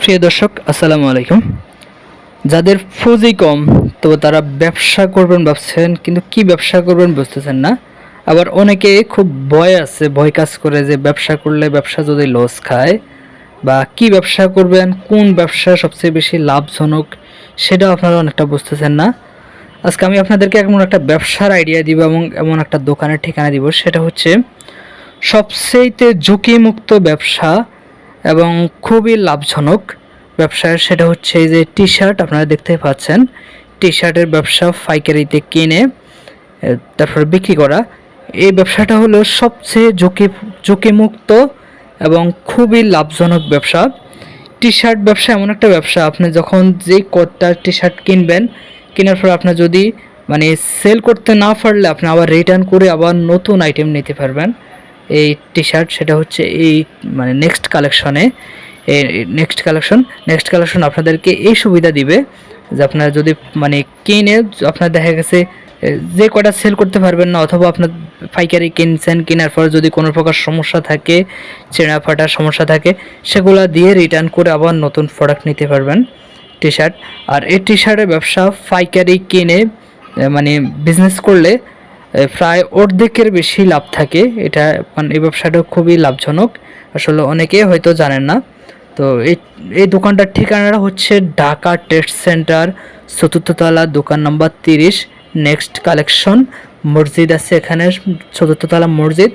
প্রিয় দর্শক, আসসালামু আলাইকুম। যাদের পুঁজি কম, তো তারা ব্যবসা করবেন ভাবছেন, কিন্তু কি ব্যবসা করবেন বুঝতেছেন না। আবার অনেকে খুব ভয় আছে, ভয় কাজ করে যে ব্যবসা করলে ব্যবসা যদি লস খায়, বা কি ব্যবসা করবেন, কোন ব্যবসা সবচেয়ে বেশি লাভজনক সেটাও আপনারা অনেকটা বুঝতেছেন না। আজকে আমি আপনাদেরকে এমন একটা ব্যবসার আইডিয়া দিব এবং এমন একটা দোকানের ঠিকানা দিব, সেটা হচ্ছে সবচেয়েতে ঝুঁকিমুক্ত ব্যবসা এবং খুবই লাভজনক ব্যবসায় সেটা হচ্ছে এই যে টি শার্ট আপনারা দেখতে পাচ্ছেন। টি শার্টের ব্যবসা পাইকারিতে কিনে তারপর বিক্রি করা। এই ব্যবসাটা হলো সবচেয়ে ঝুঁকি, ঝুঁকিমুক্ত এবং খুবই লাভজনক ব্যবসা। টি শার্ট ব্যবসা এমন একটা ব্যবসা, আপনি যখন যে কটা টি শার্ট কিনবেন, কেনার পর আপনার যদি মানে সেল করতে না পারলে আপনি আবার রিটার্ন করে আবার নতুন আইটেম নিতে পারবেন। এই টি শার্ট সেটা হচ্ছে এই মানে নেক্সট কালেকশনে নেক্সট কালেকশন নেক্সট কালেকশন আপনাদেরকে এই সুবিধা দিবে যে আপনারা যদি মানে কিনে, আপনার দেখা গেছে যে কটা সেল করতে পারবেন না, অথবা আপনার পাইকারি কিনছেন, কেনার পর যদি কোনো প্রকার সমস্যা থাকে, চেনা ফাটার সমস্যা থাকে, সেগুলা দিয়ে রিটার্ন করে আবার নতুন প্রোডাক্ট নিতে পারবেন টি শার্ট আর এই টি শার্টের ব্যবসা পাইকারি কিনে মানে বিজনেস করলে প্রায় অর্ধেকের বেশি লাভ থাকে। এটা মানে এই ব্যবসাটা খুবই লাভজনক। আসলে অনেকে হয়তো জানেন না। তো এই এই দোকানটার ঠিকানাটা হচ্ছে ঢাকা টেস্ট সেন্টার, চতুর্থতলা, দোকান নম্বর তিরিশ, নেক্সট কালেকশন। মসজিদ আছে এখানে, চতুর্থতলা মসজিদ।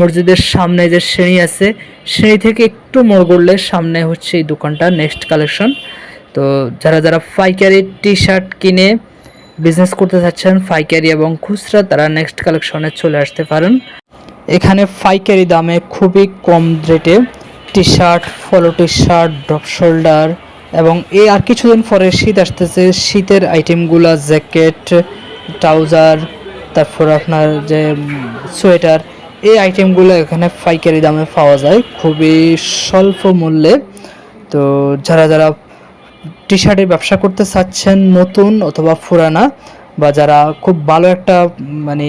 মসজিদের সামনে যে সিঁড়ি আছে, সিঁড়ি থেকে একটু মোড় করলে সামনে হচ্ছে এই দোকানটা, নেক্সট কালেকশন। তো যারা যারা পাইকারি টি শার্ট কিনে বিজনেস করতে চাচ্ছেন পাইকারি এবং খুচরা, তারা নেক্সট কালেকশনে চলে আসতে পারেন। এখানে পাইকারি দামে খুবই কম রেটে T shirt follow T shirt drop shoulder এবং এই আর কিছুদিন পরে শীত আসতেছে। শীতের আইটেমগুলো জ্যাকেট ট্রাউজার তারপর আপনার যে সোয়েটার এই আইটেমগুলো এখানে পাইকারি দামে পাওয়া যায়। খুবই স্বল্প মূল্যে। তো যারা যারা টি শার্টের ব্যবসা করতে চাচ্ছেন নতুন অথবা পুরানা বা যারা খুব ভালো একটা মানে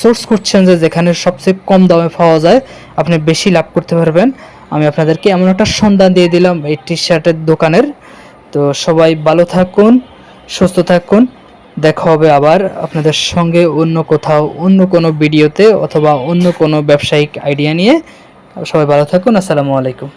সোর্স করছেন যে যেখানে সবচেয়ে কম দামে পাওয়া যায়, আপনি বেশি লাভ করতে পারবেন। আমি আপনাদেরকে এমন একটা সন্ধান দিয়ে দিলাম এই টি শার্টের দোকানের। তো সবাই ভালো থাকুন, সুস্থ থাকুন। দেখা হবে আবার আপনাদের সঙ্গে অন্য কোথাও, অন্য কোনো ভিডিওতে অথবা অন্য কোনো ব্যবসায়িক আইডিয়া নিয়ে। সবাই ভালো থাকুন, আসসালামু আলাইকুম।